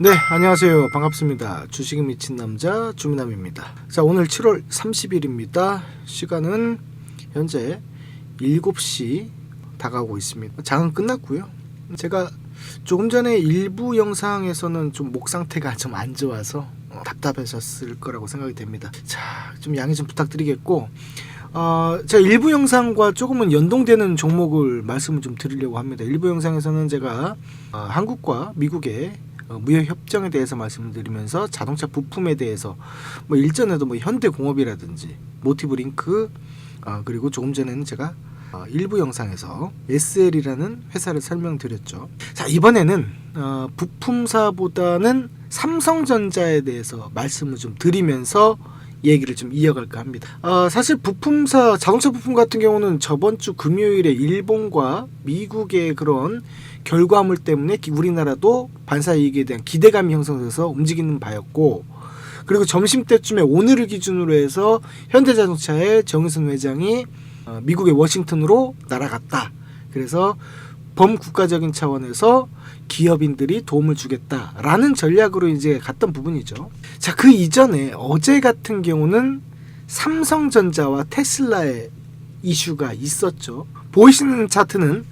네, 안녕하세요. 반갑습니다. 주식에 미친 남자 주민남입니다. 자, 오늘 7월 30일입니다. 시간은 현재 7시 다가오고 있습니다. 장은 끝났고요. 제가 조금 전에 일부 영상에서는 좀 목 상태가 좀 안 좋아서 어, 답답하셨을 거라고 생각이 됩니다. 자, 좀 양해 좀 부탁드리겠고 어, 제가 일부 영상과 조금은 연동되는 종목을 말씀을 좀 드리려고 합니다. 일부 영상에서는 제가 어, 한국과 미국의 어, 무역 협정에 대해서 말씀을 드리면서 자동차 부품에 대해서 뭐 일전에도 뭐 현대공업이라든지 모티브링크 어, 그리고 조금 전에는 제가 어, 일부 영상에서 SL이라는 회사를 설명드렸죠. 자 이번에는 어, 부품사보다는 삼성전자에 대해서 말씀을 좀 드리면서 얘기를 좀 이어갈까 합니다. 어, 사실 부품사 자동차 부품 같은 경우는 저번 주 금요일에 일본과 미국의 그런 결과물 때문에 기- 우리나라도 반사 이익에 대한 기대감이 형성돼서 움직이는 바였고 그리고 점심 때쯤에 오늘을 기준으로 해서 현대자동차의 정의선 회장이 어, 미국의 워싱턴으로 날아갔다. 그래서 범국가적인 차원에서 기업인들이 도움을 주겠다라는 전략으로 이제 갔던 부분이죠. 자, 그 이전에 어제 같은 경우는 삼성전자와 테슬라의 이슈가 있었죠. 보이시는 차트는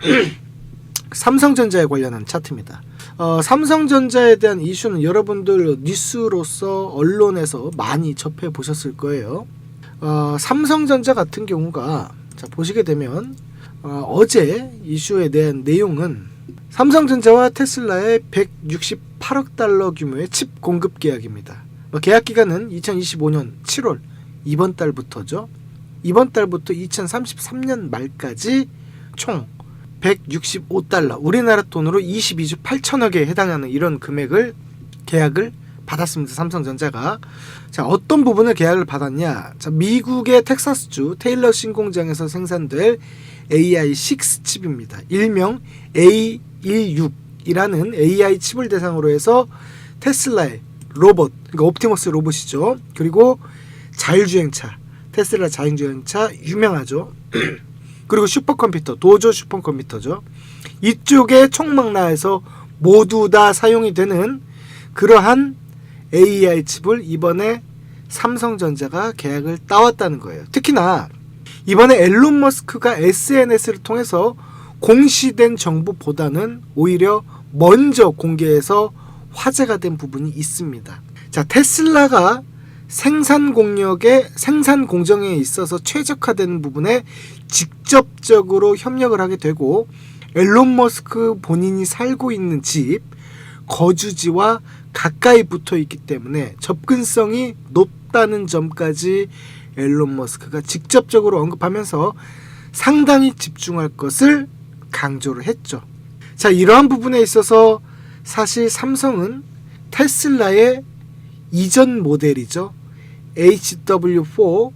삼성전자에 관련한 차트입니다. 어, 삼성전자에 대한 이슈는 여러분들 뉴스로서 언론에서 많이 접해 보셨을 거예요. 어, 삼성전자 같은 경우가 자, 보시게 되면 어, 어제 이슈에 대한 내용은 삼성전자와 테슬라의 168억 달러 규모의 칩 공급 계약입니다. 뭐 계약 기간은 2025년 7월 이번 달부터죠. 이번 달부터 2033년 말까지 총 165달러, 우리나라 돈으로 22조 8천억에 해당하는 이런 금액을 계약을 받았습니다. 삼성전자가. 자, 어떤 부분을 계약을 받았냐? 자, 미국의 텍사스주 테일러 신공장에서 생산될 AI6 칩입니다. 일명 A16이라는 AI 칩을 대상으로 해서 테슬라의 로봇, 그러니까 옵티머스 로봇이죠. 그리고 자율주행차, 테슬라 자율주행차 유명하죠. 그리고 슈퍼컴퓨터, 도조 슈퍼컴퓨터죠. 이쪽의 총망라에서 모두 다 사용이 되는 그러한 AI 칩을 이번에 삼성전자가 계약을 따왔다는 거예요. 특히나 이번에 앨런 머스크가 SNS를 통해서 공시된 정보보다는 오히려 먼저 공개해서 화제가 된 부분이 있습니다. 자, 테슬라가 생산 공력에 생산 공정에 있어서 최적화되는 부분에 직접적으로 협력을 하게 되고 앨런 머스크 본인이 살고 있는 집 거주지와 가까이 붙어 있기 때문에 접근성이 높다는 점까지 앨런 머스크가 직접적으로 언급하면서 상당히 집중할 것을 강조를 했죠. 자, 이러한 부분에 있어서 사실 삼성은 테슬라의 이전 모델이죠. HW4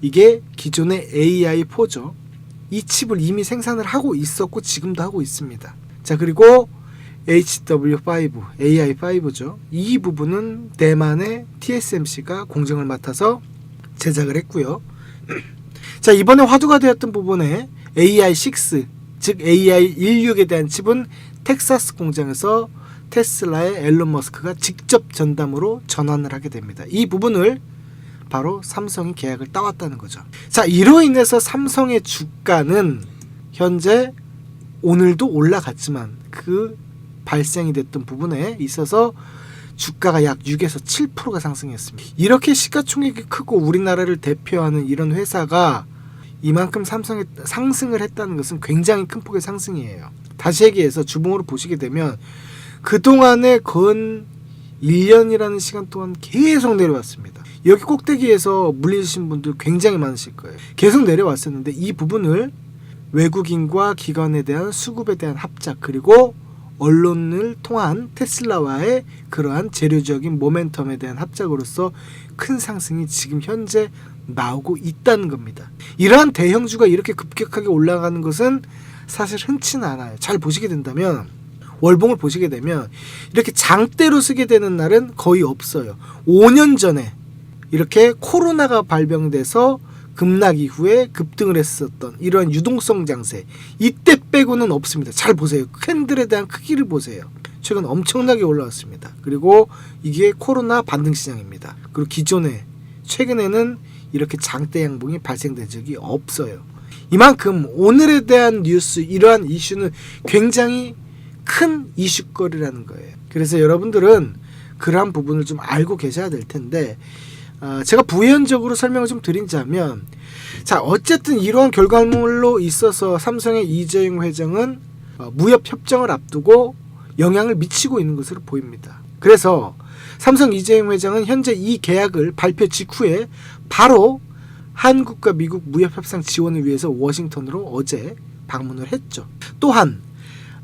이게 기존의 AI4죠. 이 칩을 이미 생산을 하고 있었고 지금도 하고 있습니다. 자, 그리고 HW5, AI5죠. 이 부분은 대만의 TSMC가 공정을 맡아서 제작을 했고요. 자, 이번에 화두가 되었던 부분에 AI6, 즉 AI16에 대한 칩은 텍사스 공장에서 테슬라의 앨런 머스크가 직접 전담으로 전환을 하게 됩니다. 이 부분을 바로 삼성이 계약을 따왔다는 거죠. 자, 이로 인해서 삼성의 주가는 현재 오늘도 올라갔지만 그 발생이 됐던 부분에 있어서 주가가 약 6에서 7%가 상승했습니다. 이렇게 시가총액이 크고 우리나라를 대표하는 이런 회사가 이만큼 삼성에 상승을 했다는 것은 굉장히 큰 폭의 상승이에요. 다시 얘기해서 주봉으로 보시게 되면 그동안에 건 1년이라는 시간 동안 계속 내려왔습니다. 여기 꼭대기에서 물리신 분들 굉장히 많으실 거예요. 계속 내려왔었는데 이 부분을 외국인과 기관에 대한 수급에 대한 합작 그리고 언론을 통한 테슬라와의 그러한 재료적인 모멘텀에 대한 합작으로서 큰 상승이 지금 현재 나오고 있다는 겁니다. 이러한 대형주가 이렇게 급격하게 올라가는 것은 사실 흔치는 않아요. 잘 보시게 된다면 월봉을 보시게 되면 이렇게 장대로 쓰게 되는 날은 거의 없어요. 5년 전에 이렇게 코로나가 발병돼서 급락 이후에 급등을 했었던 이런 유동성 장세 이때 빼고는 없습니다. 잘 보세요. 캔들에 대한 크기를 보세요. 최근 엄청나게 올라왔습니다. 그리고 이게 코로나 반등 시장입니다. 그리고 기존에 최근에는 이렇게 장대 양봉이 발생된 적이 없어요. 이만큼 오늘에 대한 뉴스 이러한 이슈는 굉장히 큰 이슈거리라는 거예요. 그래서 여러분들은 그러한 부분을 좀 알고 계셔야 될 텐데 어, 제가 부연적으로 설명을 좀 드린다면 자 어쨌든 이러한 결과물로 있어서 삼성의 이재용 회장은 어, 무협 협정을 앞두고 영향을 미치고 있는 것으로 보입니다. 그래서 삼성 이재용 회장은 현재 이 계약을 발표 직후에 바로 한국과 미국 무협 협상 지원을 위해서 워싱턴으로 어제 방문을 했죠. 또한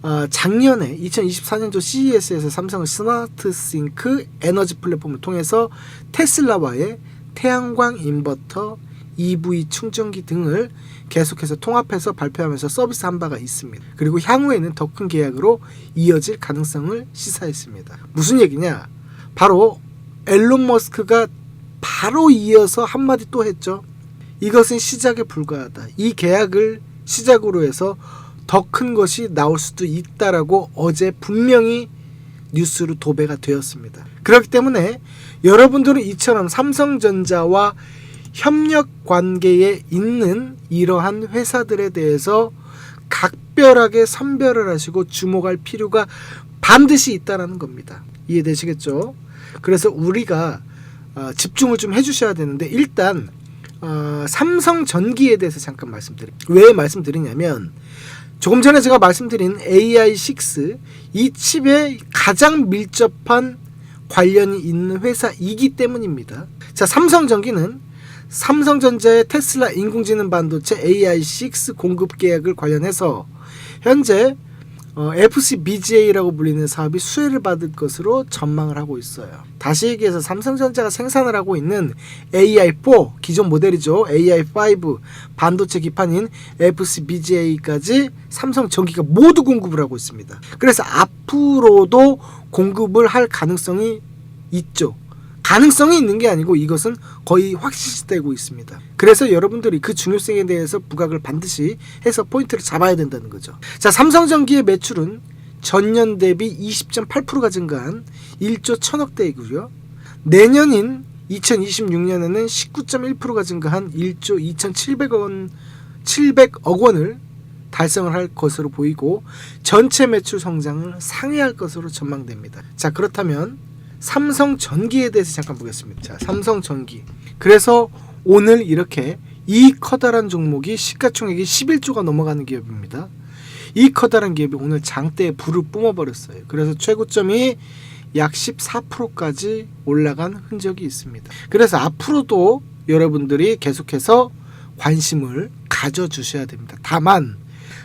어, 작년에 2024년도 CES에서 삼성은 스마트 싱크 에너지 플랫폼을 통해서 테슬라와의 태양광 인버터, EV 충전기 등을 계속해서 통합해서 발표하면서 서비스한 바가 있습니다. 그리고 향후에는 더 큰 계약으로 이어질 가능성을 시사했습니다. 무슨 얘기냐? 바로 앨런 머스크가 바로 이어서 한마디 또 했죠. 이것은 시작에 불과하다. 이 계약을 시작으로 해서 더 큰 것이 나올 수도 있다라고 어제 분명히 뉴스로 도배가 되었습니다. 그렇기 때문에 여러분들은 이처럼 삼성전자와 협력 관계에 있는 이러한 회사들에 대해서 각별하게 선별을 하시고 주목할 필요가 반드시 있다라는 겁니다. 이해되시겠죠? 그래서 우리가 어, 집중을 좀 해주셔야 되는데 일단 어, 삼성 전기에 대해서 잠깐 말씀드릴게요. 왜 말씀드리냐면 조금 전에 제가 말씀드린 AI6 이 칩에 가장 밀접한 관련이 있는 회사이기 때문입니다. 자, 삼성전기는 삼성전자의 테슬라 인공지능 반도체 AI6 공급 계약을 관련해서 현재 어, FCBGA라고 불리는 사업이 수혜를 받을 것으로 전망을 하고 있어요. 다시 얘기해서 삼성전자가 생산을 하고 있는 AI4 기존 모델이죠. AI5 반도체 기판인 FCBGA까지 삼성 전기가 모두 공급을 하고 있습니다. 그래서 앞으로도 공급을 할 가능성이 있죠. 가능성이 있는 게 아니고 이것은 거의 확실시되고 있습니다. 그래서 여러분들이 그 중요성에 대해서 부각을 반드시 해서 포인트를 잡아야 된다는 거죠. 자, 삼성전기의 매출은 전년 대비 20.8%가 증가한 1조 1000억대이고요. 내년인 2026년에는 19.1%가 증가한 1조 2,700억 원 700억 원을 달성을 할 것으로 보이고 전체 매출 성장을 상회할 것으로 전망됩니다. 자, 그렇다면 삼성 전기에 대해서 잠깐 보겠습니다. 자, 삼성 전기. 그래서 오늘 이렇게 이 커다란 종목이 시가총액이 11조가 넘어가는 기업입니다. 이 커다란 기업이 오늘 장대에 불을 뿜어버렸어요. 그래서 최고점이 약 14%까지 올라간 흔적이 있습니다. 그래서 앞으로도 여러분들이 계속해서 관심을 가져주셔야 됩니다. 다만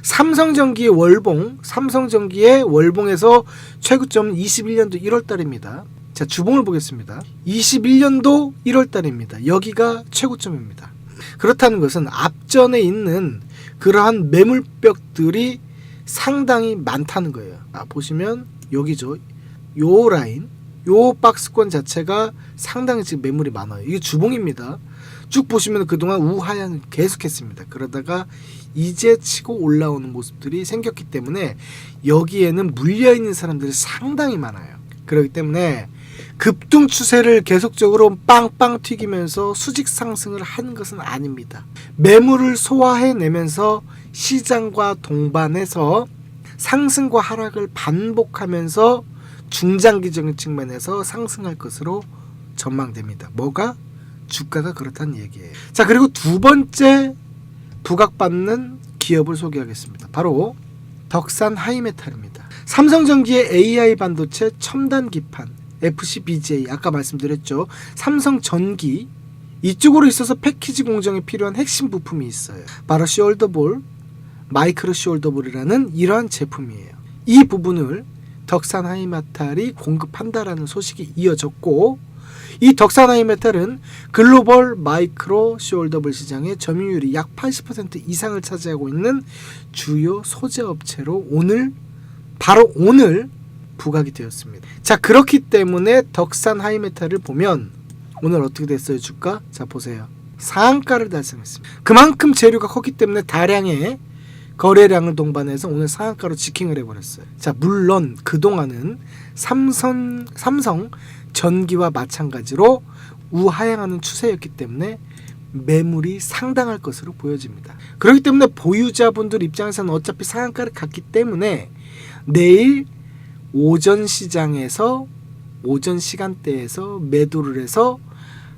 삼성전기의 월봉, 삼성전기의 월봉에서 최고점은 21년도 1월달입니다. 자 주봉을 보겠습니다. 21년도 1월 달입니다. 여기가 최고점입니다. 그렇다는 것은 앞전에 있는 그러한 매물벽들이 상당히 많다는 거예요. 아, 보시면 여기죠. 요 라인, 요 박스권 자체가 상당히 지금 매물이 많아요. 이게 주봉입니다. 쭉 보시면 그동안 우하향을 계속했습니다. 그러다가 이제 치고 올라오는 모습들이 생겼기 때문에 여기에는 물려 있는 사람들이 상당히 많아요. 그렇기 때문에 급등 추세를 계속적으로 빵빵 튀기면서 수직 상승을 하는 것은 아닙니다. 매물을 소화해내면서 시장과 동반해서 상승과 하락을 반복하면서 중장기적인 측면에서 상승할 것으로 전망됩니다. 뭐가? 주가가 그렇다는 얘기예요. 자, 그리고 두 번째 부각받는 기업을 소개하겠습니다. 바로 덕산 하이메탈입니다. 삼성전기의 AI 반도체 첨단 기판 FCBGA 아까 말씀드렸죠. 삼성 전기 이쪽으로 있어서 패키지 공정에 필요한 핵심 부품이 있어요. 바로 숄더볼, 마이크로 숄더볼이라는 이러한 제품이에요. 이 부분을 덕산 하이메탈이 공급한다라는 소식이 이어졌고 이 덕산 하이메탈은 글로벌 마이크로 숄더블 시장의 점유율이 약 80% 이상을 차지하고 있는 주요 소재 업체로 오늘 바로 오늘 부각이 되었습니다. 자 그렇기 때문에 덕산 하이메탈을 보면 오늘 어떻게 됐어요 주가? 자 보세요. 상한가를 달성했습니다. 그만큼 재료가 컸기 때문에 다량의 거래량을 동반해서 오늘 상한가로 직행을 해버렸어요. 자 물론 그 동안은 삼성 삼성 전기와 마찬가지로 우하향하는 추세였기 때문에 매물이 상당할 것으로 보여집니다. 그렇기 때문에 보유자분들 입장에서는 어차피 상한가를 갔기 때문에 내일 오전 시장에서 오전 시간대에서 매도를 해서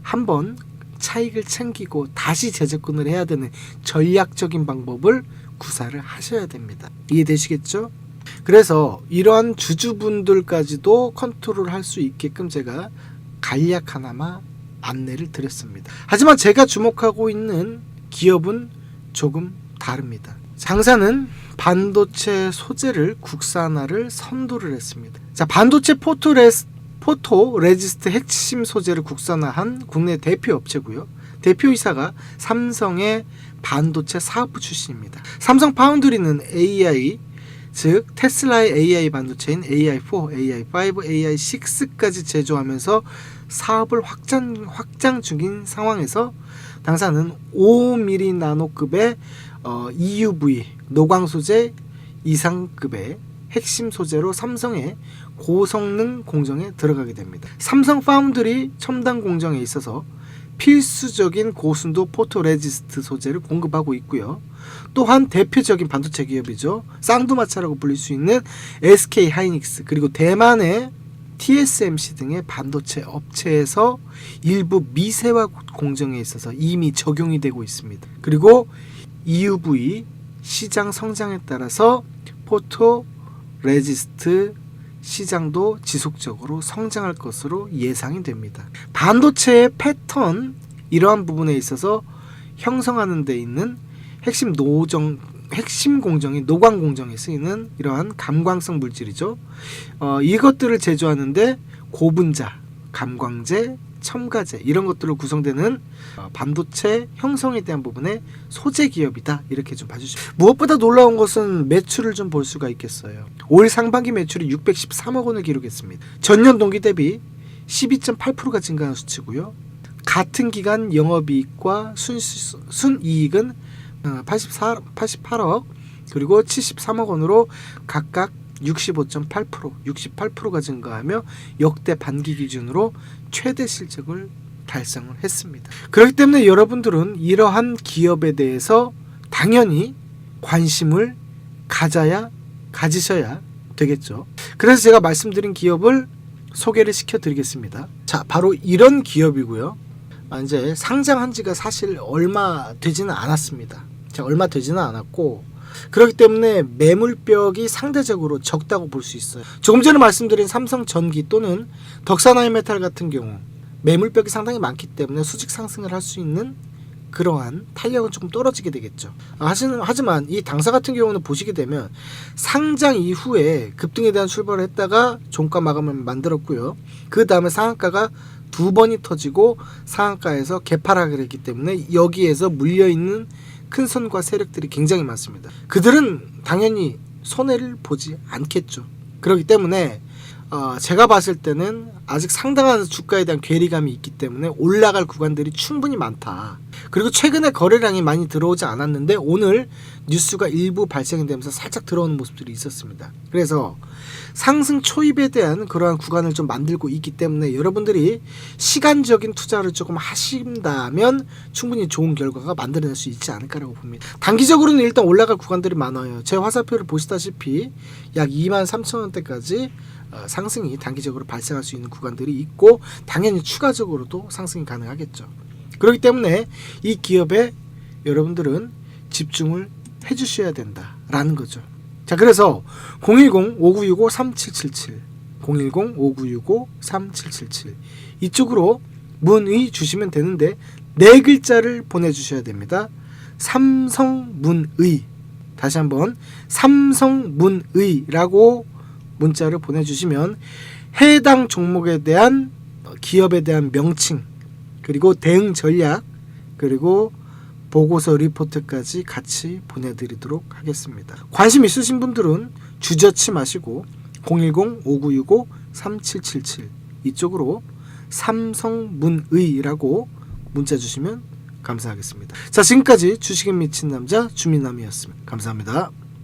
한번 차익을 챙기고 다시 재접근을 해야 되는 전략적인 방법을 구사를 하셔야 됩니다. 이해되시겠죠? 그래서 이러한 주주분들까지도 컨트롤 할 수 있게끔 제가 간략 하나만 안내를 드렸습니다. 하지만 제가 주목하고 있는 기업은 조금 다릅니다. 장사는 반도체 소재를 국산화를 선도를 했습니다. 자, 반도체 포토레스, 포토 레지스트 핵심 소재를 국산화한 국내 대표 업체고요. 대표이사가 삼성의 반도체 사업부 출신입니다. 삼성 파운드리는 AI 즉 테슬라의 AI 반도체인 AI4, AI5, AI6까지 제조하면서 사업을 확장 확장 중인 상황에서 당사는 5mm 나노급의 어, EUV 노광 소재 이상급의 핵심 소재로 삼성의 고성능 공정에 들어가게 됩니다. 삼성 파운드리 첨단 공정에 있어서 필수적인 고순도 포토레지스트 소재를 공급하고 있고요. 또한 대표적인 반도체 기업이죠. 쌍두마차라고 불릴 수 있는 SK 하이닉스 그리고 대만의 TSMC 등의 반도체 업체에서 일부 미세화 공정에 있어서 이미 적용이 되고 있습니다. 그리고 EUV 시장 성장에 따라서 포토 레지스트 시장도 지속적으로 성장할 것으로 예상이 됩니다. 반도체의 패턴 이러한 부분에 있어서 형성하는 데 있는 핵심 노정 핵심 공정인 노광 공정에 쓰이는 이러한 감광성 물질이죠. 어, 이것들을 제조하는데 고분자, 감광제, 첨가제 이런 것들로 구성되는 어, 반도체 형성에 대한 부분의 소재 기업이다 이렇게 좀 봐주시죠. 무엇보다 놀라운 것은 매출을 좀 볼 수가 있겠어요. 올 상반기 매출이 613억 원을 기록했습니다. 전년 동기 대비 12.8%가 증가한 수치고요. 같은 기간 영업이익과 순, 순이익은 84, 88억 그리고 73억 원으로 각각 65.8%, 68%가 증가하며 역대 반기 기준으로 최대 실적을 달성을 했습니다. 그렇기 때문에 여러분들은 이러한 기업에 대해서 당연히 관심을 가져야 가지셔야 되겠죠. 그래서 제가 말씀드린 기업을 소개를 시켜 드리겠습니다. 자, 바로 이런 기업이고요. 아, 이제 상장한 지가 사실 얼마 되지는 않았습니다. 자, 얼마 되지는 않았고 그렇기 때문에 매물벽이 상대적으로 적다고 볼 수 있어요. 조금 전에 말씀드린 삼성 전기 또는 덕산하이메탈 같은 경우 매물벽이 상당히 많기 때문에 수직 상승을 할 수 있는 그러한 탄력은 조금 떨어지게 되겠죠. 아, 하지만, 이 당사 같은 경우는 보시게 되면 상장 이후에 급등에 대한 출발을 했다가 종가 마감을 만들었고요. 그 다음에 상한가가 두 번이 터지고 상한가에서 개파락을 했기 때문에 여기에서 물려 있는 큰 선과 세력들이 굉장히 많습니다. 그들은 당연히 손해를 보지 않겠죠. 그렇기 때문에 어, 제가 봤을 때는 아직 상당한 주가에 대한 괴리감이 있기 때문에 올라갈 구간들이 충분히 많다. 그리고 최근에 거래량이 많이 들어오지 않았는데 오늘 뉴스가 일부 발생이 되면서 살짝 들어오는 모습들이 있었습니다. 그래서 상승 초입에 대한 그러한 구간을 좀 만들고 있기 때문에 여러분들이 시간적인 투자를 조금 하신다면 충분히 좋은 결과가 만들어낼 수 있지 않을까라고 봅니다. 단기적으로는 일단 올라갈 구간들이 많아요. 제 화살표를 보시다시피 약 2만 3천 원대까지 어, 상승이 단기적으로 발생할 수 있는 구간들이 있고 당연히 추가적으로도 상승이 가능하겠죠. 그렇기 때문에 이 기업에 여러분들은 집중을 해 주셔야 된다라는 거죠. 자, 그래서 010-5965-3777, 010-5965-3777 이쪽으로 문의 주시면 되는데 네 글자를 보내 주셔야 됩니다. 삼성문의 다시 한번 삼성문의라고 문자를 보내주시면 해당 종목에 대한 기업에 대한 명칭 그리고 대응 전략 그리고 보고서 리포트까지 같이 보내드리도록 하겠습니다. 관심 있으신 분들은 주저치 마시고 010-5965-3777 이쪽으로 삼성문의라고 문자 주시면 감사하겠습니다. 자 지금까지 주식에 미친 남자 주민남이었습니다. 감사합니다.